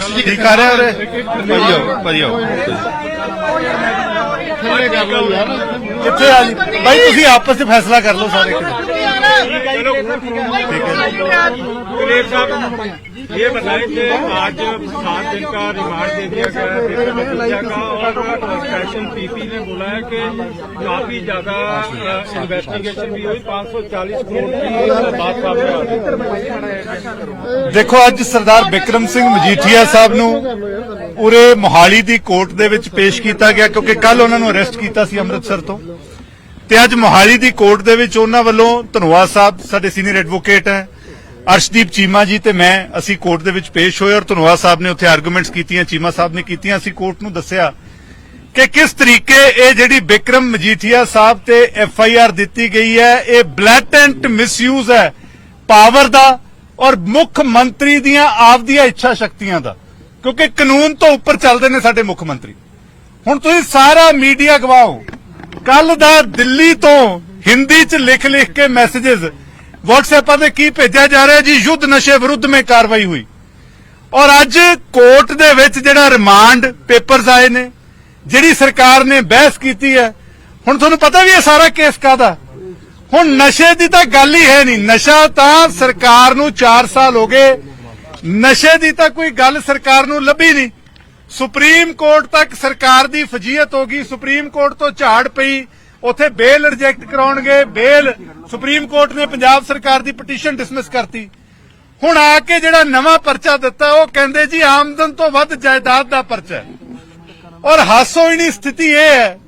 ਠੀਕ ਆ ਰਿਹਾ ਉਰੇ? ਭਾਈਓ ਭਾਈਓ ਕਿੱਥੇ ਆ ਜੀ? ਭਾਈ ਤੁਸੀਂ ਆਪਸ ਵਿੱਚ ਫੈਸਲਾ ਕਰ ਲਓ ਸਾਰੇ दिलीप साहब ये बताएं कि आज सात दिन का रिमांड दे दिया गया है विक्रम मजीठिया का और स्पेशल पीपी ने बोला है कि काफी ज्यादा इन्वेस्टिगेशन भी हुई 540 करोड़ की बात सामने आ रही है ਦੇਖੋ ਅੱਜ ਸਰਦਾਰ ਬਿਕਰਮ ਸਿੰਘ ਮਜੀਠੀਆ ਸਾਹਿਬ ਨੂੰ ਉਰੇ ਮੋਹਾਲੀ ਦੀ ਕੋਰਟ ਦੇ ਵਿੱਚ ਪੇਸ਼ ਕੀਤਾ ਗਿਆ ਕਿਉਂਕਿ ਕੱਲ ਉਹਨਾਂ ਨੂੰ ਅਰੈਸਟ ਕੀਤਾ ਸੀ ਅੰਮ੍ਰਿਤਸਰ ਤੋਂ ਤੇ ਅੱਜ ਮੋਹਾਲੀ ਦੀ ਕੋਰਟ ਦੇ ਵਿੱਚ ਉਹਨਾਂ ਵੱਲੋਂ ਧਨਵਾਦ ਸਾਹਿਬ, ਸਾਡੇ ਸੀਨੀਅਰ ਐਡਵੋਕੇਟ ਹੈ, ਅਰਸ਼ਦੀਪ ਚੀਮਾ ਜੀ ਤੇ ਮੈਂ ਅਸੀਂ ਕੋਰਟ ਦੇ ਵਿੱਚ ਪੇਸ਼ ਹੋਏ ਔਰ ਧਨਵਾਦ ਸਾਹਿਬ ਨੇ ਉੱਥੇ ਆਰਗੂਮੈਂਟਸ ਕੀਤੀਆਂ, ਚੀਮਾ ਸਾਹਿਬ ਨੇ ਕੀਤੀਆਂ, ਅਸੀਂ ਕੋਰਟ ਨੂੰ ਦੱਸਿਆ ਕਿ ਕਿਸ ਤਰੀਕੇ ਇਹ ਜਿਹੜੀ ਬਿਕਰਮ ਮਜੀਠੀਆ ਸਾਹਿਬ ਤੇ ਐਫ ਆਈ ਆਰ ਦਿੱਤੀ ਗਈ ਹੈ, ਇਹ ਬਲੈਟੈਂਟ ਮਿਸਯੂਜ਼ ਹੈ ਪਾਵਰ ਦਾ ਔਰ ਮੁੱਖ ਮੰਤਰੀ ਦੀਆਂ ਆਪਦੀਆਂ ਇੱਛਾ ਸ਼ਕਤੀਆਂ ਦਾ, ਕਿਉਂਕਿ ਕਾਨੂੰਨ ਤੋਂ ਉੱਪਰ ਚੱਲਦੇ ਨੇ ਸਾਡੇ ਮੁੱਖ ਮੰਤਰੀ। ਹੁਣ ਤੁਸੀਂ ਸਾਰਾ ਮੀਡੀਆ ਗਵਾਓ। ਕੱਲ ਦਾ ਦਿੱਲੀ ਤੋਂ ਹਿੰਦੀ ਚ ਲਿਖ ਲਿਖ ਕੇ ਮੈਸੇजेस WhatsApp ਤੇ ਕੀ ਭੇਜਿਆ ਜਾ ਰਿਹਾ ਜੀ? ਯੁੱਧ ਨਸ਼ੇ ਵਿਰੁੱਧ ਮੇ ਕਾਰਵਾਈ ਹੋਈ। ਔਰ ਅੱਜ ਕੋਰਟ ਦੇ ਵਿੱਚ ਜਿਹੜਾ ਰਿਮਾਂਡ ਪੇਪਰਸ ਆਏ ਨੇ, ਜਿਹੜੀ ਸਰਕਾਰ ਨੇ ਬਹਿਸ ਕੀਤੀ ਹੈ, ਹੁਣ ਤੁਹਾਨੂੰ ਪਤਾ ਵੀ ਇਹ ਸਾਰਾ ਕੇਸ ਕਾਦਾ ਹੁਣ ਨਸ਼ੇ ਦੀ ਤਾਂ ਗੱਲ ਹੀ ਹੈ ਨਹੀਂ। ਨਸ਼ਾ ਤਾਂ ਸਰਕਾਰ ਨੂੰ 4 ਸਾਲ ਹੋ ਗਏ। ਨਸ਼ੇ ਦੀ ਤਾਂ ਕੋਈ ਗੱਲ ਸਰਕਾਰ ਨੂੰ ਲੱਭੀ ਨਹੀਂ। ਸੁਪਰੀਮ ਕੋਰਟ ਤੱਕ ਸਰਕਾਰ ਦੀ ਫਜੀਅਤ ਹੋ ਗਈ, ਸੁਪਰੀਮ ਕੋਰਟ ਤੋਂ ਝਾੜ ਪਈ, ਉੱਥੇ ਬੇਲ ਰਿਜੈਕਟ ਕਰਾਉਣਗੇ, ਬੇਲ ਸੁਪਰੀਮ ਕੋਰਟ ਨੇ ਪੰਜਾਬ ਸਰਕਾਰ ਦੀ ਪਟੀਸ਼ਨ ਡਿਸਮਿਸ ਕਰਤੀ। ਹੁਣ ਆ ਕੇ ਜਿਹੜਾ ਨਵਾਂ ਪਰਚਾ ਦਿੱਤਾ, ਉਹ ਕਹਿੰਦੇ ਜੀ ਆਮਦਨ ਤੋਂ ਵੱਧ ਜਾਇਦਾਦ ਦਾ ਪਰਚਾ ਔਰ ਹਾਸੋਹੀਣੀ ਸਥਿਤੀ ਇਹ ਹੈ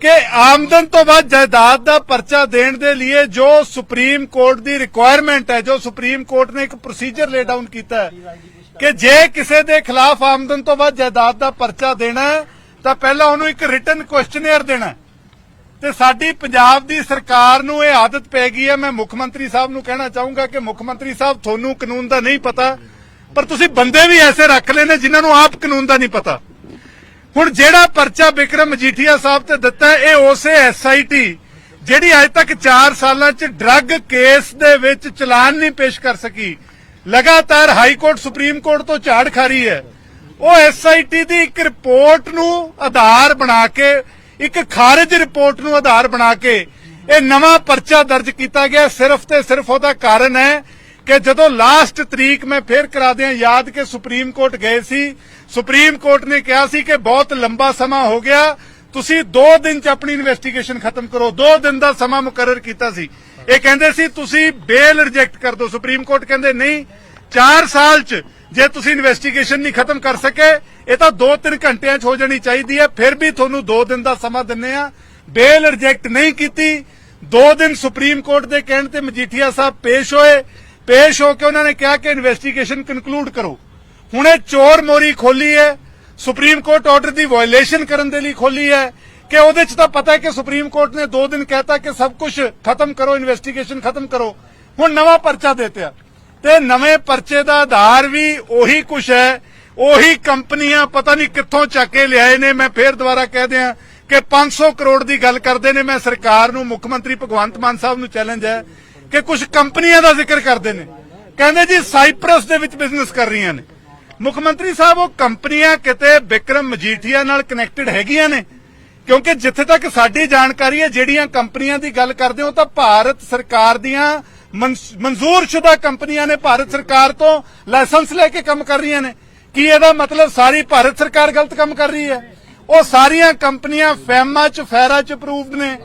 ਕਿ ਆਮਦਨ ਤੋਂ ਵੱਧ ਜਾਇਦਾਦ ਦਾ ਪਰਚਾ ਦੇਣ ਦੇ ਲਈ ਜੋ ਸੁਪਰੀਮ ਕੋਰਟ ਦੀ ਰਿਕੁਆਇਰਮੈਂਟ ਹੈ, ਜੋ ਸੁਪਰੀਮ ਕੋਰਟ ਨੇ ਇੱਕ ਪ੍ਰੋਸੀਜਰ ਲੇ ਡਾਊਨ ਕੀਤਾ ਹੈ ਕਿ ਜੇ ਕਿਸੇ ਦੇ ਖਿਲਾਫ ਆਮਦਨ ਤੋਂ ਵੱਧ ਜਾਇਦਾਦ ਦਾ ਪਰਚਾ ਦੇਣਾ ਤਾਂ ਪਹਿਲਾਂ ਉਹਨੂੰ ਇੱਕ ਰਿਟਨ ਕੁਐਸਚਨੇਅਰ ਦੇਣਾ ਤੇ ਸਾਡੀ ਪੰਜਾਬ ਦੀ ਸਰਕਾਰ ਨੂੰ ਇਹ ਆਦਤ ਪੈ ਗਈ ਹੈ, ਮੈਂ ਮੁੱਖ ਮੰਤਰੀ ਸਾਹਿਬ ਨੂੰ ਕਹਿਣਾ ਚਾਹੂੰਗਾ ਕਿ ਮੁੱਖ ਮੰਤਰੀ ਸਾਹਿਬ, ਤੁਹਾਨੂੰ ਕਾਨੂੰਨ ਦਾ ਨਹੀਂ ਪਤਾ, ਪਰ ਤੁਸੀਂ ਬੰਦੇ ਵੀ ਐਸੇ ਰੱਖ ਲਏ ਨੇ ਜਿਨ੍ਹਾਂ ਨੂੰ ਆਪ ਕਾਨੂੰਨ ਦਾ ਨਹੀਂ ਪਤਾ। ਹੁਣ ਜਿਹੜਾ ਪਰਚਾ ਬਿਕਰਮ ਮਜੀਠੀਆ ਸਾਹਿਬ ਤੇ ਦਿੱਤਾ ਇਹ ਉਸੇ ਐਸਆਈਟੀ ਜਿਹੜੀ ਅਜੇ ਤੱਕ 4 ਸਾਲਾਂ 'ਚ ਡਰੱਗ ਕੇਸ ਦੇ ਵਿੱਚ ਚਲਾਨ ਨਹੀਂ ਪੇਸ਼ ਕਰ ਸਕੀ। ਲਗਾਤਾਰ ਹਾਈ ਕੋਰਟ, ਸੁਪਰੀਮ ਕੋਰਟ ਤੋਂ ਝਾੜ ਖਾ ਰਹੀ ਹੈ। ਉਹ ਐਸਆਈਟੀ ਦੀ ਇੱਕ ਰਿਪੋਰਟ ਨੂੰ ਆਧਾਰ ਬਣਾ ਕੇ, ਇੱਕ ਖਾਰਜ ਰਿਪੋਰਟ ਨੂੰ ਆਧਾਰ ਬਣਾ ਕੇ ਇਹ ਨਵਾਂ ਪਰਚਾ ਦਰਜ ਕੀਤਾ ਗਿਆ। ਸਿਰਫ ਤੇ ਸਿਰਫ ਉਹਦਾ ਕਾਰਨ ਹੈ ਕਿ ਜਦੋਂ ਲਾਸਟ ਤਰੀਕ ਮੈਂ ਫੇਰ ਕਰਾ ਦਿਆਂ, ਯਾਦ ਕਿ ਸੁਪਰੀਮ ਕੋਰਟ ਗਏ ਸੀ। ਸੁਪਰੀਮ ਕੋਰਟ ਨੇ ਕਿਹਾ ਸੀ ਕਿ ਬਹੁਤ ਲੰਬਾ ਸਮਾਂ ਹੋ ਗਿਆ। ਤੁਸੀਂ 2 ਦਿਨ ਚ ਆਪਣੀ ਇਨਵੈਸਟੀਗੇਸ਼ਨ ਖਤਮ ਕਰੋ। 2 ਦਿਨ ਦਾ ਸਮਾਂ ਮੁਕਰਰ ਕੀਤਾ ਸੀ। ਇਹ ਕਹਿੰਦੇ ਸੀ, ਤੁਸੀਂ ਬੇਲ ਰਿਜੈਕਟ ਕਰ ਦਿਓ। ਸੁਪਰੀਮ ਕੋਰਟ ਕਹਿੰਦੇ, ਨਹੀਂ 4 ਸਾਲ ਚ ਜੇ ਤੁਸੀਂ ਇਨਵੈਸਟੀਗੇਸ਼ਨ ਨਹੀਂ ਖਤਮ ਕਰ ਸਕੇ, ਇਹ ਤਾਂ 2-3 ਘੰਟਿਆਂ ਚ ਹੋ ਜਾਣੀ ਚਾਹੀਦੀ ਹੈ। ਫਿਰ ਵੀ ਤੁਹਾਨੂੰ 2 ਦਿਨ ਦਾ ਸਮਾਂ ਦਿੰਨੇ ਆ। ਬੇਲ ਰਿਜੈਕਟ ਨਹੀਂ ਕੀਤੀ। 2 ਦਿਨ ਸੁਪਰੀਮ ਕੋਰਟ ਦੇ ਕਹਿਣ ਤੇ ਮਜੀਠੀਆ ਸਾਹਿਬ ਪੇਸ਼ ਹੋਏ। ਪੇਸ਼ ਹੋ ਕੇ ਉਹਨਾਂ ਨੇ ਕਿਹਾ ਕਿ ਇਨਵੈਸਟੀਗੇਸ਼ਨ ਕਨਕਲੂਡ ਕਰੋ। ਹੁਣ ਇਹ ਚੋਰ ਮੋਰੀ ਖੋਲੀ ਹੈ। ਸੁਪਰੀਮ ਕੋਰਟ ਆਰਡਰ ਦੀ ਵਾਇਲੇਸ਼ਨ ਕਰਨ ਦੇ ਲਈ ਖੋਲੀ ਹੈ। ਕਿ ਉਹਦੇ ਚ ਤਾਂ ਪਤਾ ਹੈ ਕਿ ਸੁਪਰੀਮ ਕੋਰਟ ਨੇ 2 ਦਿਨ ਕਹਿਤਾ ਕਿ ਸਭ ਕੁਝ ਖਤਮ ਕਰੋ ਇਨਵੈਸਟੀਗੇਸ਼ਨ ਖਤਮ ਕਰੋ। ਹੁਣ ਨਵਾਂ ਪਰਚਾ ਦੇਤਿਆ ਤੇ ਨਵੇਂ ਪਰਚੇ ਦਾ ਆਧਾਰ ਵੀ ਉਹੀ ਕੁਝ ਹੈ। ਉਹੀ ਕੰਪਨੀਆਂ ਪਤਾ ਨਹੀਂ ਕਿੱਥੋਂ ਚੱਕ ਕੇ ਲਿਆਏ ਨੇ। ਮੈਂ ਫੇਰ ਦੁਬਾਰਾ ਕਹਿ ਦਿਆਂ ਕਿ 500 ਕਰੋੜ ਦੀ ਗੱਲ ਕਰਦੇ ਨੇ। ਮੈਂ ਸਰਕਾਰ ਨੂੰ, ਮੁੱਖ ਮੰਤਰੀ ਭਗਵੰਤ ਮਾਨ ਸਾਹਿਬ ਨੂੰ ਚੈਲੰਜ ਹੈ ਕਿ ਕੁਝ ਕੰਪਨੀਆਂ ਦਾ ਜ਼ਿਕਰ ਕਰਦੇ ਨੇ। ਕਹਿੰਦੇ ਜੀ ਸਾਈਪ੍ਰਸ ਦੇ ਵਿੱਚ ਬਿਜ਼ਨਸ ਕਰ ਰਹੀਆਂ ਨੇ। ਮੁੱਖ ਮੰਤਰੀ ਸਾਹਿਬ, ਉਹ ਕੰਪਨੀਆਂ ਕਿਤੇ ਬਿਕਰਮ ਮਜੀਠੀਆ ਨਾਲ ਕਨੈਕਟਡ ਹੈਗੀਆਂ ਨੇ? ਕਿਉਂਕਿ ਜਿੱਥੇ ਤੱਕ ਸਾਡੀ ਜਾਣਕਾਰੀ ਹੈ, ਜਿਹੜੀਆਂ ਕੰਪਨੀਆਂ ਦੀ ਗੱਲ ਕਰਦੇ ਹੋ, ਤਾਂ ਭਾਰਤ ਸਰਕਾਰ ਦੀਆਂ ਮਨਸ- ਮਨਜ਼ੂਰਸ਼ੁਦਾ ਕੰਪਨੀਆਂ ਨੇ ਭਾਰਤ ਸਰਕਾਰ ਤੋਂ ਲਾਇਸੈਂਸ ਲੈ ਕੇ ਕੰਮ ਕਰ ਰਹੀਆਂ ਨੇ। ਕੀ ਇਹਦਾ ਮਤਲਬ ਸਾਰੀ ਭਾਰਤ ਸਰਕਾਰ ਗਲਤ ਕੰਮ ਕਰ ਰਹੀ ਹੈ? ਉਹ ਸਾਰੀਆਂ ਕੰਪਨੀਆਂ ਫੈਮਾ ਚ, ਫੈਰਾ ਚ ਅਪਰੂਵਡ ਨੇ।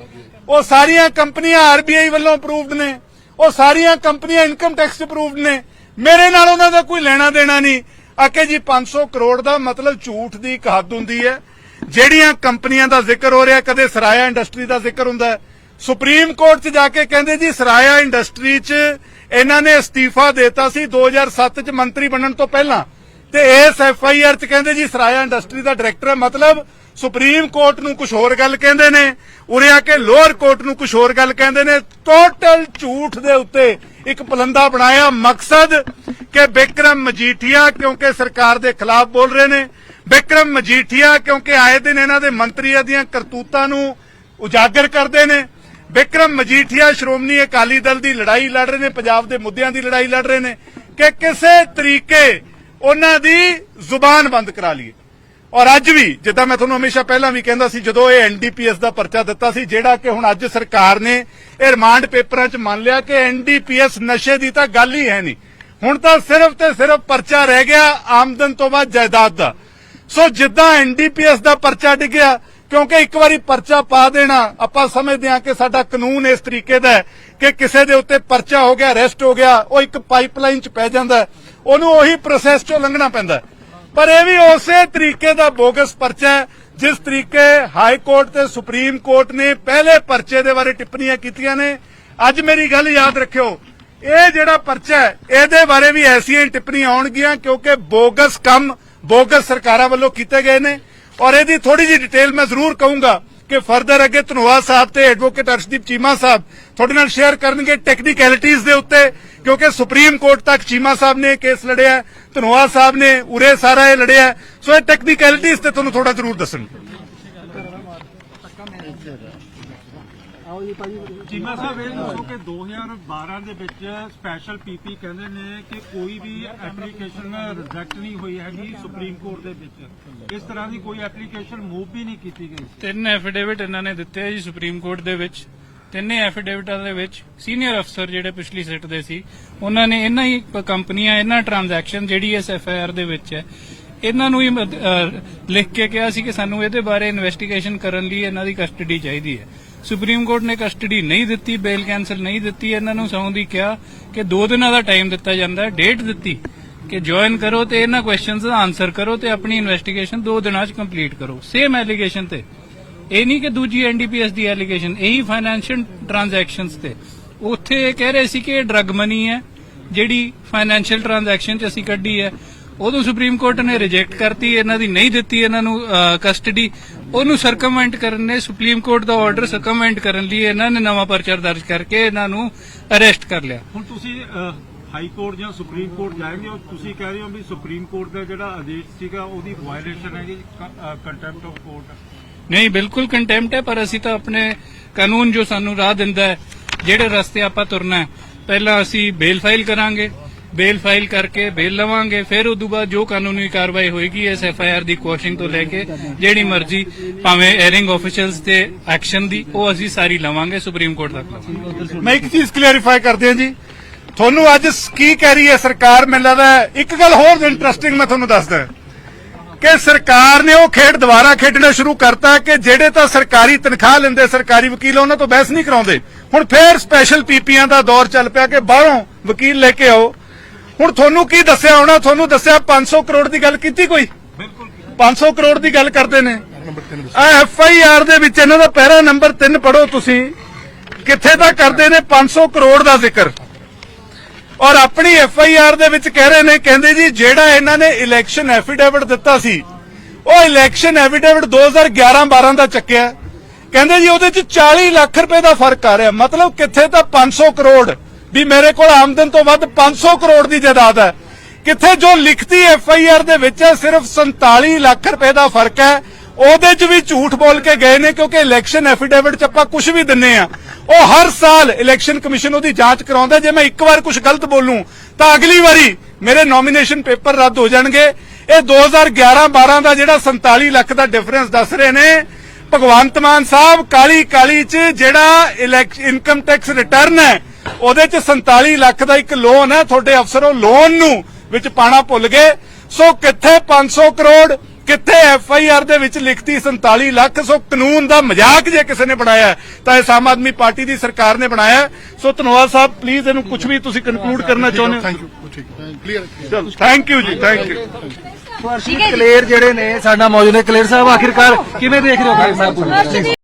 ਉਹ ਸਾਰੀਆਂ ਕੰਪਨੀਆਂ ਆਰਬੀਆਈ ਵੱਲੋਂ ਅਪਰੂਵਡ ਨੇ। ਉਹ ਸਾਰੀਆਂ ਕੰਪਨੀਆਂ ਇਨਕਮ ਟੈਕਸ ਅਪਰੂਵਡ ਨੇ। ਮੇਰੇ ਨਾਲ ਉਹਨਾਂ ਦਾ ਕੋਈ ਲੈਣਾ ਦੇਣਾ ਨਹੀਂ। ਆਕੇ ਜੀ 500 ਕਰੋੜ ਦਾ ਮਤਲਬ ਝੂਠ ਦੀ ਇੱਕ ਹੱਦ ਹੁੰਦੀ ਹੈ। ਜਿਹੜੀਆਂ ਕੰਪਨੀਆਂ ਦਾ ਜ਼ਿਕਰ ਹੋ ਰਿਹਾ, ਕਦੇ ਸਰਾਇਆ ਇੰਡਸਟਰੀ ਦਾ ਜ਼ਿਕਰ ਹੁੰਦਾ ਸੁਪਰੀਮ ਕੋਰਟ 'ਚ ਜਾ ਕੇ ਕਹਿੰਦੇ ਜੀ, ਸਰਾਇਆ ਇੰਡਸਟਰੀ 'ਚ ਇਹਨਾਂ ਨੇ ਅਸਤੀਫਾ ਦਿੱਤਾ ਸੀ 2007 'ਚ ਮੰਤਰੀ ਬਣਨ ਤੋਂ ਪਹਿਲਾਂ। ਤੇ ਇਸ ਐਫ ਆਈ ਆਰ 'ਚ ਕਹਿੰਦੇ ਜੀ, ਸਰਾਇਆ ਇੰਡਸਟਰੀ ਦਾ ਡਾਇਰੈਕਟਰ ਹੈ। ਮਤਲਬ ਸੁਪਰੀਮ ਕੋਰਟ ਨੂੰ ਕੁਝ ਹੋਰ ਗੱਲ ਕਹਿੰਦੇ ਨੇ। ਉਰੇ ਆ ਕੇ ਲੋਅਰ ਕੋਰਟ ਨੂੰ ਕੁਝ ਹੋਰ ਗੱਲ ਕਹਿੰਦੇ ਨੇ। ਟੋਟਲ ਝੂਠ ਦੇ ਉੱਤੇ ਇੱਕ ਪਲੰਦਾ ਬਣਾਇਆ ਮਕਸਦ ਕਿ ਬਿਕਰਮ ਮਜੀਠੀਆ, ਕਿਉਂਕਿ ਸਰਕਾਰ ਦੇ ਖਿਲਾਫ ਬੋਲ ਰਹੇ ਨੇ ਬਿਕਰਮ ਮਜੀਠੀਆ, ਕਿਉਂਕਿ ਆਏ ਦਿਨ ਇਹਨਾਂ ਦੇ ਮੰਤਰੀਆਂ ਦੀਆਂ ਕਰਤੂਤਾਂ ਨੂੰ ਉਜਾਗਰ ਕਰਦੇ ਨੇ। ਬਿਕਰਮ ਮਜੀਠੀਆ, ਸ਼੍ਰੋਮਣੀ ਅਕਾਲੀ ਦਲ ਦੀ ਲੜਾਈ ਲੜ ਰਹੇ ਨੇ, ਪੰਜਾਬ ਦੇ ਮੁੱਦਿਆਂ ਦੀ ਲੜਾਈ ਲੜ ਰਹੇ ਨੇ ਕਿ ਕਿਸੇ ਤਰੀਕੇ ਉਹਨਾਂ ਦੀ ਜ਼ੁਬਾਨ ਬੰਦ ਕਰਾ ਲਈਏ। ਔਰ ਅੱਜ ਵੀ, ਜਿੱਦਾਂ ਮੈਂ ਤੁਹਾਨੂੰ ਹਮੇਸ਼ਾ ਪਹਿਲਾਂ ਵੀ ਕਹਿੰਦਾ ਸੀ, ਜਦੋਂ ਇਹ ਐਨਡੀਪੀਐਸ ਦਾ ਪਰਚਾ ਦਿੱਤਾ ਸੀ, ਜਿਹੜਾ ਕਿ ਹੁਣ ਅੱਜ ਸਰਕਾਰ ਨੇ ਇਹ ਰਿਮਾਂਡ ਪੇਪਰਾਂ 'ਚ ਮੰਨ ਲਿਆ ਕਿ ਐਨਡੀਪੀਐਸ ਨਸ਼ੇ ਦੀ ਤਾਂ ਗੱਲ ਹੀ ਹੈ ਨਹੀਂ। ਹੁਣ ਤਾਂ ਸਿਰਫ ਤੇ ਸਿਰਫ ਪਰਚਾ ਰਹਿ ਗਿਆ ਆਮਦਨ ਤੋਂ ਬਾਅਦ ਜਾਇਦਾਦ ਦਾ। ਸੋ ਜਿੱਦਾਂ ਐਨਡੀਪੀਐਸ ਦਾ ਪਰਚਾ ਡਿੱਗਿਆ, ਕਿਉਂਕਿ ਇੱਕ ਵਾਰੀ ਪਰਚਾ ਪਾ ਦੇਣਾ, ਆਪਾਂ ਸਮਝਦੇ ਹਾਂ ਕਿ ਸਾਡਾ ਕਾਨੂੰਨ ਇਸ ਤਰੀਕੇ ਦਾ ਹੈ ਕਿ ਕਿਸੇ ਦੇ ਉੱਤੇ ਪਰਚਾ ਹੋ ਗਿਆ, ਅਰੈਸਟ ਹੋ ਗਿਆ, ਉਹ ਇੱਕ ਪਾਈਪਲਾਈਨ 'ਚ ਪੈ ਜਾਂਦਾ ਹੈ। ਉਹਨੂੰ ਉਹੀ ਪ੍ਰੋਸੈਸ 'ਚੋਂ ਲੰਘਣਾ ਪੈਂਦਾ ਪਰ ਇਹ ਵੀ ਉਸੇ ਤਰੀਕੇ ਦਾ ਬੋਗਸ ਪਰਚਾ ਹੈ, ਜਿਸ ਤਰੀਕੇ ਹਾਈ ਕੋਰਟ ਤੇ ਸੁਪਰੀਮ ਕੋਰਟ ਨੇ ਪਹਿਲੇ ਪਰਚੇ ਦੇ ਬਾਰੇ ਟਿੱਪਣੀਆਂ ਕੀਤੀਆਂ ਨੇ ਅੱਜ ਮੇਰੀ ਗੱਲ ਯਾਦ ਰੱਖਿਓ, ਇਹ ਜਿਹੜਾ ਪਰਚਾ ਹੈ, ਇਹਦੇ ਬਾਰੇ ਵੀ ਐਸੀਆਂ ਹੀ ਟਿੱਪਣੀਆਂ ਆਉਣਗੀਆਂ, ਕਿਉਂਕਿ ਬੋਗਸ ਕੰਮ ਬੋਗਸ ਸਰਕਾਰਾਂ ਵੱਲੋਂ ਕੀਤੇ ਗਏ ਨੇ। ਔਰ ਇਹਦੀ ਥੋੜੀ ਜਿਹੀ ਡਿਟੇਲ ਮੈਂ ਜ਼ਰੂਰ ਕਹੂੰਗਾ ਕਿ ਫਰਦਰ ਅੱਗੇ ਧਨੋਆ ਸਾਹਿਬ ਤੇ ਐਡਵੋਕੇਟ ਅਰਸ਼ਦੀਪ ਚੀਮਾ ਸਾਹਿਬ ਤੁਹਾਡੇ ਨਾਲ ਸ਼ੇਅਰ ਕਰਨਗੇ ਟੈਕਨੀਕੈਲਿਟੀਜ਼ ਦੇ ਉੱਤੇ, ਕਿਉਂਕਿ ਸੁਪਰੀਮ ਕੋਰਟ ਤੱਕ ਚੀਮਾ ਸਾਹਿਬ ਨੇ ਇਹ ਕੇਸ ਲੜਿਆ ਧਨੋਆ ਸਾਹਿਬ ਨੇ ਉਰੇ ਸਾਰਾ ਇਹ ਲੜਿਆ ਸੋ ਇਹ ਟੈਕਨੀਕੈਲਿਟੀਜ਼ ਤੇ ਤੁਹਾਨੂੰ ਥੋੜਾ ਜ਼ਰੂਰ ਦੱਸਣਗੇ। ਚੀਮਾ ਸਾਹਿਬ ਇਹ ਦੱਸੋ ਕਿ 2012 ਦੇ ਵਿੱਚ ਸਪੈਸ਼ਲ ਪੀਪੀ ਕਹਿੰਦੇ ਨੇ ਕਿ ਕੋਈ ਵੀ ਐਪਲੀਕੇਸ਼ਨ ਰਿਜੈਕਟ ਨਹੀਂ ਹੋਈ ਹੈਗੀ ਸੁਪਰੀਮ ਕੋਰਟ ਦੇ ਵਿੱਚ। ਇਸ ਤਰ੍ਹਾਂ ਦੀ ਕੋਈ ਐਪਲੀਕੇਸ਼ਨ ਮੂਵ ਵੀ ਨਹੀਂ ਕੀਤੀ ਗਈ ਤਿੰਨ ਐਫੀਡੇਵਿਟ ਇਹਨਾਂ ਨੇ ਦਿੱਤੇ ਆ ਜੀ ਸੁਪਰੀਮ ਕੋਰਟ ਦੇ ਵਿੱਚ। ਤਿੰਨੇ ਐਫੀਡੇਵਿਟਾਂ ਦੇ ਵਿੱਚ ਸੀਨੀਅਰ ਅਫਸਰ ਜਿਹੜੇ ਪਿਛਲੀ ਸਿੱਟ ਦੇ ਸੀ ਉਹਨਾਂ ਨੇ ਇਹਨਾਂ ਹੀ ਕੰਪਨੀਆਂ ਇਹਨਾਂ ਟ੍ਰਾਂਜੈਕਸ਼ਨ ਜਿਹੜੀ ਇਸ ਐਫ ਆਈ ਆਰ ਦੇ ਵਿੱਚ ਹੈ ਇਹਨਾਂ ਨੂੰ ਹੀ ਲਿਖ ਕੇ ਕਿਹਾ ਸੀ ਕਿ ਸਾਨੂੰ ਇਹਦੇ ਬਾਰੇ ਇਨਵੈਸਟੀਗੇਸ਼ਨ ਕਰਨ ਲਈ ਇਹਨਾਂ ਦੀ ਕਸਟਡੀ ਚਾਹੀਦੀ ਹੈ। ਸੁਪਰੀਮ ਕੋਰਟ ਨੇ ਕਸਟਡੀ ਨਹੀਂ ਦਿੱਤੀ, ਬੇਲ ਕੈਨਸਲ ਨਹੀਂ ਦਿੱਤੀ, ਇਹਨਾਂ ਨੂੰ ਸੌਂ ਦੀ ਕਿਹਾ ਕਿ 2 ਦਿਨਾਂ ਦਾ ਟਾਈਮ ਦਿੱਤਾ ਜਾਂਦਾ ਹੈ ਡੇਟ ਦਿੱਤੀ ਕਿ ਜੁਆਇਨ ਕਰੋ ਤੇ ਇਹਨਾਂ ਕੁਐਸਚਨਸ ਦਾ ਆਨਸਰ ਕਰੋ ਤੇ ਆਪਣੀ ਇਨਵੈਸਟੀਗੇਸ਼ਨ 2 ਦਿਨਾਂ 'ਚ ਕੰਪਲੀਟ ਕਰੋ। ਸੇਮ ਐਲੀਗੇਸ਼ਨ ਤੇ। ਇਹ ਨਹੀਂ ਕਿ ਦੂਜੀ ਐਨਡੀਪੀਐਸ ਦੀ ਐਲੀਗੇਸ਼ਨ ਇਹੀ ਫਾਈਨੈਂਸ਼ੀਅਲ ਟ੍ਰਾਂਜੈਕਸ਼ਨਸ ਤੇ। ਉੱਥੇ ਇਹ ਕਹਿ ਰਹੇ ਸੀ ਕਿ ਇਹ ਡਰਗ ਮਨੀ ਹੈ, ਜਿਹੜੀ ਫਾਈਨੈਂਸ਼ੀਅਲ ਟ੍ਰਾਂਜੈਕਸ਼ਨ 'ਚ ਅਸੀਂ ਕੱਢੀ ਹੈ। ਉਦੋਂ ਸੁਪਰੀਮ ਕੋਰਟ ਨੇ ਰਿਜੈਕਟ ਕਰਤੀ ਇਹਨਾਂ ਦੀ ਨਹੀਂ ਦਿੱਤੀ ਇਹਨਾਂ ਨੂੰ ਕਸਟਡੀ। ਉਹਨੂੰ ਸਰਕਮੈਂਟ ਕਰਨ ਨੇ ਸੁਪਰੀਮ ਕੋਰਟ ਦਾ ਆਰਡਰ ਸਰਕਮੈਂਟ ਕਰਨ ਲਈ ਇਹਨਾਂ ਨੇ ਨਵਾਂ ਪਰਚਾ ਦਰਜ ਕਰਕੇ ਇਹਨਾਂ ਨੂੰ ਅਰੈਸਟ ਕਰ ਲਿਆ। ਹੁਣ ਤੁਸੀਂ ਹਾਈ ਕੋਰਟ ਜਾਂ ਸੁਪਰੀਮ ਕੋਰਟ ਜਾਏਂਗੇ ਔਰ ਤੁਸੀਂ ਕਹਿ ਰਹੇ ਹੋ ਵੀ ਸੁਪਰੀਮ ਕੋਰਟ ਦਾ ਜਿਹੜਾ ਆਦੇਸ਼ ਸੀਗਾ ਉਹਦੀ ਵਾਇਲੇਸ਼ਨ ਹੈਗੀ ਕੰਟੈਂਪਟ ਆਫ ਕੋਰਟ ਨਹੀਂ ਬਿਲਕੁਲ ਕੰਟੈਂਪਟ ਹੈ ਪਰ ਅਸੀਂ ਤਾਂ ਆਪਣੇ ਕਾਨੂੰਨ ਜੋ ਸਾਨੂੰ ਰਾਹ ਦਿੰਦਾ ਹੈ ਜਿਹੜੇ ਰਸਤੇ ਆਪਾਂ ਤੁਰਨਾ ਹੈ ਪਹਿਲਾਂ ਅਸੀਂ ਬੇਲ ਫਾਈਲ ਕਰਾਂਗੇ ਬੇਲ ਫਾਈਲ ਕਰਕੇ ਬੇਲ ਲਵਾਂਗੇ ਫਿਰ ਉਦੋਂ ਬਾਅਦ ਜੋ ਕਾਨੂੰਨੀ ਕਾਰਵਾਈ ਹੋਏਗੀ ਇਸ ਐਫ ਆਈ ਆਰ ਦੀ ਕੁਐਸ਼ਿੰਗ ਤੋਂ ਲੈ ਕੇ ਜਿਹੜੀ ਮਰਜ਼ੀ ਭਾਵੇਂ 에ਅਰਿੰਗ ਆਫੀਸ਼ੀਅਲਸ ਤੇ ਐਕਸ਼ਨ ਦੀ ਉਹ ਅਸੀਂ ਸਾਰੀ ਲਵਾਂਗੇ ਸੁਪਰੀਮ ਕੋਰਟ ਤੱਕ ਲਵਾਂਗੇ। ਮੈਂ ਇੱਕ ਚੀਜ਼ ਕਲੀਅਰਿਫਾਈ ਕਰਦੇ ਹਾਂ ਜੀ। ਤੁਹਾਨੂੰ ਅੱਜ ਕੀ ਕਹਿ ਰਹੀ ਹੈ ਸਰਕਾਰ? ਮੈਨੂੰ ਲੱਗਦਾ ਹੈ, ਇੱਕ ਗੱਲ ਹੋਰ ਇੰਟਰਸਟਿੰਗ ਮੈਂ ਤੁਹਾਨੂੰ ਦੱਸਦਾ ਕਿ ਸਰਕਾਰ ਨੇ ਉਹ ਖੇਡ ਦੁਬਾਰਾ ਖੇਡਣਾ ਸ਼ੁਰੂ ਕਰਤਾ ਕਿ ਜਿਹੜੇ ਤਾਂ ਸਰਕਾਰੀ ਤਨਖਾਹ ਲੈਂਦੇ ਸਰਕਾਰੀ ਵਕੀਲ ਉਹਨਾਂ ਤੋਂ ਬਹਿਸ ਨਹੀਂ ਕਰਾਉਂਦੇ। ਹੁਣ ਫੇਰ ਸਪੈਸ਼ਲ ਪੀਪੀਆਂ ਦਾ ਦੌਰ ਚੱਲ ਪਿਆ ਕਿ ਬਾਹਰੋਂ ਵਕੀਲ ਲੈ ਕੇ ਆਓ। ਹੁਣ ਤੁਹਾਨੂੰ ਕੀ ਦੱਸਿਆ ਹੋਣਾ? ਤੁਹਾਨੂੰ ਦੱਸਿਆ 500 ਕਰੋੜ ਦੀ ਗੱਲ ਕੀਤੀ ਕੋਈ? ਬਿਲਕੁਲ 500 ਕਰੋੜ ਦੀ ਗੱਲ ਕਰਦੇ ਨੇ। ਆ ਐਫ ਆਈ ਆਰ ਦੇ ਵਿੱਚ ਇਹਨਾਂ ਦਾ ਪਹਿਰਾ ਨੰਬਰ 3 ਪੜੋ ਤੁਸੀਂ। ਕਿੱਥੇ ਤਾਂ ਕਰਦੇ ਨੇ? 500 ਕਰੋੜ ਦਾ ਜ਼ਿਕਰ। ਔਰ ਆਪਣੀ ਐਫ ਆਈ ਆਰ ਦੇ ਵਿੱਚ ਕਹਿ ਰਹੇ ਨੇ ਕਹਿੰਦੇ ਜੀ ਜਿਹੜਾ ਇਹਨਾਂ ਨੇ ਇਲੈਕਸ਼ਨ ਐਫੀਡੇਵਿਟ ਦਿੱਤਾ ਸੀ ਉਹ ਇਲੈਕਸ਼ਨ ਐਫੀਡੇਵਿਟ 2011-12 ਦਾ ਚੱਕਿਆ। ਕਹਿੰਦੇ ਜੀ ਉਹਦੇ ਚ 40 ਲੱਖ ਰੁਪਏ ਦਾ ਫ਼ਰਕ ਆ ਰਿਹਾ। ਮਤਲਬ ਕਿੱਥੇ ਤਾਂ 500 ਕਰੋੜ ਵੀ ਮੇਰੇ ਕੋਲ ਆਮਦਨ ਤੋਂ ਵੱਧ 500 ਕਰੋੜ ਦੀ ਜਾਇਦਾਦ ਹੈ। ਕਿੱਥੇ ਜੋ ਲਿਖਤੀ ਐਫ ਆਈ ਆਰ ਦੇ ਵਿੱਚ ਸਿਰਫ 47 ਲੱਖ ਰੁਪਏ ਦਾ ਫ਼ਰਕ ਹੈ। ਉਹਦੇ 'ਚ ਵੀ ਝੂਠ ਬੋਲ ਕੇ ਗਏ ਨੇ, ਕਿਉਂਕਿ ਇਲੈਕਸ਼ਨ ਐਫੀਡੇਵਿਟ 'ਚ ਆਪਾਂ ਕੁਝ ਵੀ ਦਿੰਨੇ ਆ। ਉਹ ਹਰ ਸਾਲ ਇਲੈਕਸ਼ਨ ਕਮਿਸ਼ਨ ਉਹਦੀ ਜਾਂਚ ਕਰਾਉਂਦਾ, ਜੇ ਮੈਂ ਇੱਕ ਵਾਰ ਕੁਝ ਗਲਤ ਬੋਲੂੰ, ਤਾਂ ਅਗਲੀ ਵਾਰੀ ਮੇਰੇ ਨੋਮੀਨੇਸ਼ਨ ਪੇਪਰ ਰੱਦ ਹੋ ਜਾਣਗੇ। ਇਹ 2011-12 ਦਾ ਜਿਹੜਾ 47 ਲੱਖ ਦਾ ਡਿਫਰੈਂਸ ਦੱਸ ਰਹੇ ਨੇ, ਭਗਵੰਤ ਮਾਨ ਸਾਹਿਬ ਕਾਲੀ ਕਾਲੀ 'ਚ ਜਿਹੜਾ ਇਨਕਮ ਟੈਕਸ ਰਿਟਰਨ ਹੈ ਉਹਦੇ 'ਚ 47 ਲੱਖ ਦਾ ਇੱਕ ਲੋਨ ਹੈ ਤੁਹਾਡੇ ਅਫਸਰ ਉਹ ਲੋਨ ਨੂੰ ਵਿੱਚ ਪਾਣਾ ਭੁੱਲ ਗਏ। ਸੋ ਕਿੱਥੇ 500 ਕਰੋੜ ਕਿੱਥੇ ਐਫ ਆਈ ਆਰ ਦੇ ਵਿੱਚ ਲਿਖਤੀ 47 ਲੱਖ? ਸੋ ਕਾਨੂੰਨ ਦਾ ਮਜ਼ਾਕ ਜੇ ਕਿਸੇ ਨੇ ਬਣਾਇਆ ਤਾਂ ਇਸ ਆਮ ਆਦਮੀ ਪਾਰਟੀ ਦੀ ਸਰਕਾਰ ਨੇ ਬਣਾਇਆ। ਸੋ ਧੰਨਵਾਦ ਸਾਹਿਬ ਪਲੀਜ਼ ਇਹਨੂੰ ਕੁਝ ਵੀ ਤੁਸੀਂ ਕਨਕਲੂਡ ਕਰਨਾ ਚਾਹੁੰਦੇ ਹੋ। ਥੈਂਕ ਯੂ ਠੀਕ clear thank you ji thank you Kaler ਜਿਹੜੇ ਨੇ ਸਾਡਾ ਮੌਜੂਦ ਨੇ ਕਲੇਰ ਸਾਹਿਬ ਆਖਿਰਕਾਰ ਕਿਵੇਂ ਦੇਖ ਰਹੇ ਹੋ ਕਲੇਰ ਸਾਹਿਬ?